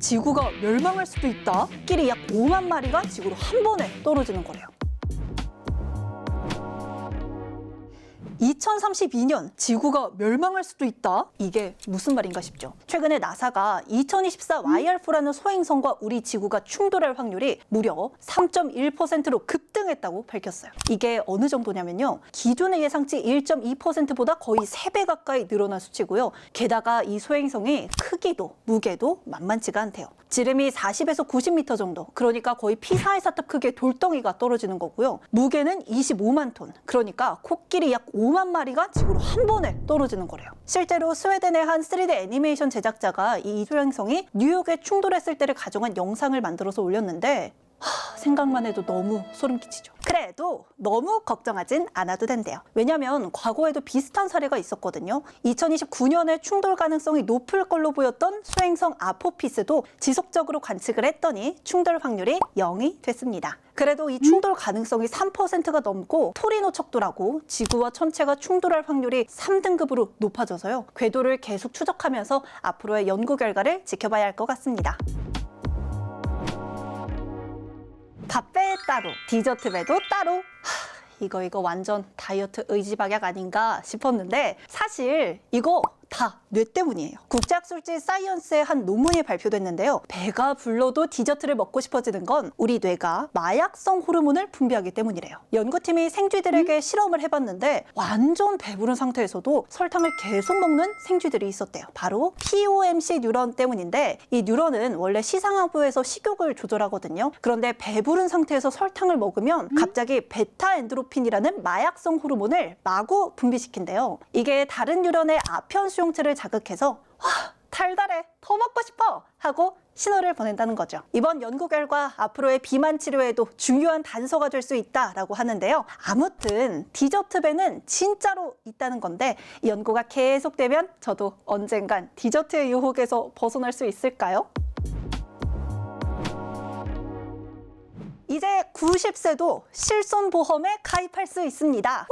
지구가 멸망할 수도 있다. 끼리 약 5만 마리가 지구로 한 번에 떨어지는 거래요. 2032년 지구가 멸망할 수도 있다? 이게 무슨 말인가 싶죠. 최근에 나사가 2024 YR4라는 소행성과 우리 지구가 충돌할 확률이 무려 3.1%로 급등했다고 밝혔어요. 이게 어느 정도냐면요. 기존의 예상치 1.2%보다 거의 3배 가까이 늘어난 수치고요. 게다가 이 소행성이 크기도 무게도 만만치가 않대요. 지름이 40에서 90m 정도. 그러니까 거의 피사의 사탑 크기의 돌덩이가 떨어지는 거고요. 무게는 25만 톤. 그러니까 코끼리 약5 만 마리가 지구로 한 번에 떨어지는 거래요. 실제로 스웨덴의 한 3D 애니메이션 제작자가 이 소행성이 뉴욕에 충돌했을 때를 가정한 영상을 만들어서 올렸는데 하, 생각만 해도 너무 소름 끼치죠. 그래도 너무 걱정하진 않아도 된대요. 왜냐면 과거에도 비슷한 사례가 있었거든요. 2029년에 충돌 가능성이 높을 걸로 보였던 수행성 아포피스도 지속적으로 관측을 했더니 충돌 확률이 0이 됐습니다. 그래도 이 충돌 가능성이 3%가 넘고 토리노 척도라고 지구와 천체가 충돌할 확률이 3등급으로 높아져서요. 궤도를 계속 추적하면서 앞으로의 연구 결과를 지켜봐야 할 것 같습니다. 따로, 디저트 배도 따로. 하, 이거 이거 완전 다이어트 의지박약 아닌가 싶었는데 사실 이거 다 뇌 때문이에요. 국제학술지 사이언스의 한 논문이 발표됐는데요. 배가 불러도 디저트를 먹고 싶어지는 건 우리 뇌가 마약성 호르몬을 분비하기 때문이래요. 연구팀이 생쥐들에게 실험을 해봤는데 완전 배부른 상태에서도 설탕을 계속 먹는 생쥐들이 있었대요. 바로 POMC 뉴런 때문인데 이 뉴런은 원래 시상하부에서 식욕을 조절하거든요. 그런데 배부른 상태에서 설탕을 먹으면 갑자기 베타 엔드로핀이라는 마약성 호르몬을 마구 분비시킨대요. 이게 다른 뉴런의 아편 수용체를 자극해서 와 달달해 더 먹고 싶어 하고 신호를 보낸다는 거죠. 이번 연구 결과 앞으로의 비만 치료에도 중요한 단서가 될 수 있다라고 하는데요. 아무튼 디저트배는 진짜로 있다는 건데 이 연구가 계속되면 저도 언젠간 디저트의 유혹에서 벗어날 수 있을까요? 이제 90세도 실손보험에 가입할 수 있습니다.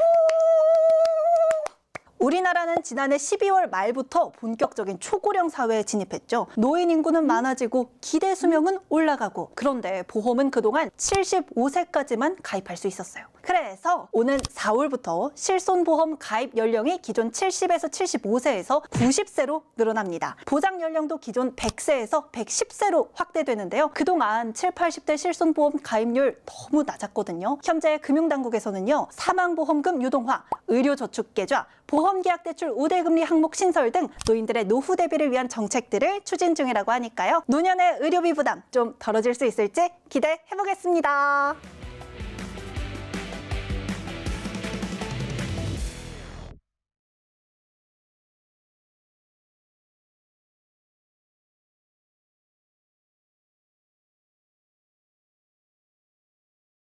우리나라는 지난해 12월 말부터 본격적인 초고령 사회에 진입했죠. 노인 인구는 많아지고 기대 수명은 올라가고 그런데 보험은 그동안 75세까지만 가입할 수 있었어요. 그래서 오는 4월부터 실손보험 가입 연령이 기존 70에서 75세에서 90세로 늘어납니다. 보장 연령도 기존 100세에서 110세로 확대되는데요. 그동안 7, 80대 실손보험 가입률 너무 낮았거든요. 현재 금융당국에서는요. 사망보험금 유동화, 의료저축계좌, 보험계약 대출 우대금리 항목 신설 등 노인들의 노후 대비를 위한 정책들을 추진 중이라고 하니까요. 노년의 의료비 부담 좀 덜어질 수 있을지 기대해보겠습니다.